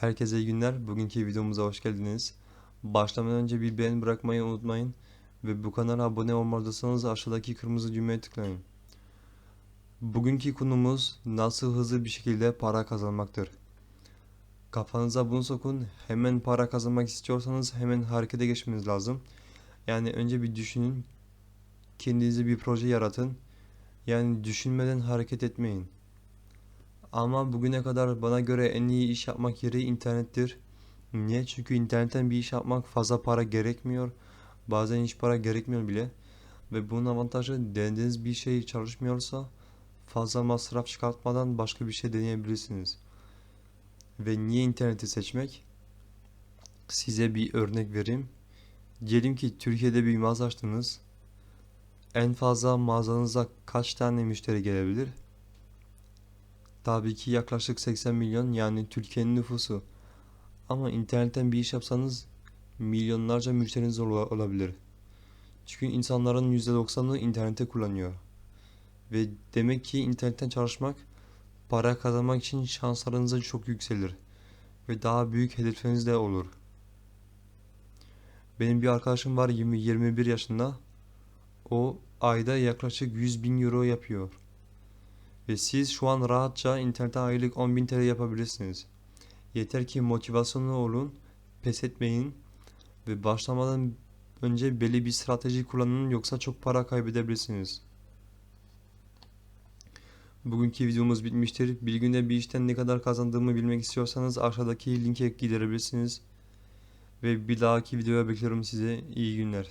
Herkese iyi günler. Bugünkü videomuza hoş geldiniz. Başlamadan önce bir beğen bırakmayı unutmayın. Ve bu kanala abone olmadıysanız aşağıdaki kırmızı düğmeye tıklayın. Bugünkü konumuz nasıl hızlı bir şekilde para kazanmaktır. Kafanıza bunu sokun. Hemen para kazanmak istiyorsanız hemen harekete geçmeniz lazım. Yani önce bir düşünün. Kendinize bir proje yaratın. Yani düşünmeden hareket etmeyin. Ama bugüne kadar bana göre en iyi iş yapmak yeri internettir. Niye? Çünkü internetten bir iş yapmak fazla para gerekmiyor. Bazen hiç para gerekmiyor bile. Ve bunun avantajı denediğiniz bir şey çalışmıyorsa fazla masraf çıkartmadan başka bir şey deneyebilirsiniz. Ve niye interneti seçmek? Size bir örnek vereyim. Diyelim ki Türkiye'de bir mağaza açtınız. En fazla mağazanıza kaç tane müşteri gelebilir? Tabii ki yaklaşık 80 milyon yani Türkiye'nin nüfusu. Ama internetten bir iş yapsanız milyonlarca müşteriniz ola- olabilir. Çünkü insanların %90'ı internette kullanıyor. Ve demek ki internetten çalışmak para kazanmak için şanslarınız çok yükselir. Ve daha büyük hedefleriniz de olur. Benim bir arkadaşım var 20-21 yaşında. O ayda yaklaşık 100 bin euro yapıyor. Ve siz şu an rahatça internetten aylık 10.000 TL yapabilirsiniz. Yeter ki motivasyonlu olun, pes etmeyin ve başlamadan önce belli bir strateji kullanın yoksa çok para kaybedebilirsiniz. Bugünkü videomuz bitmiştir. Bir günde bir işten ne kadar kazandığımı bilmek istiyorsanız aşağıdaki linke gidebilirsiniz. Ve bir dahaki videoya bekliyorum size. İyi günler.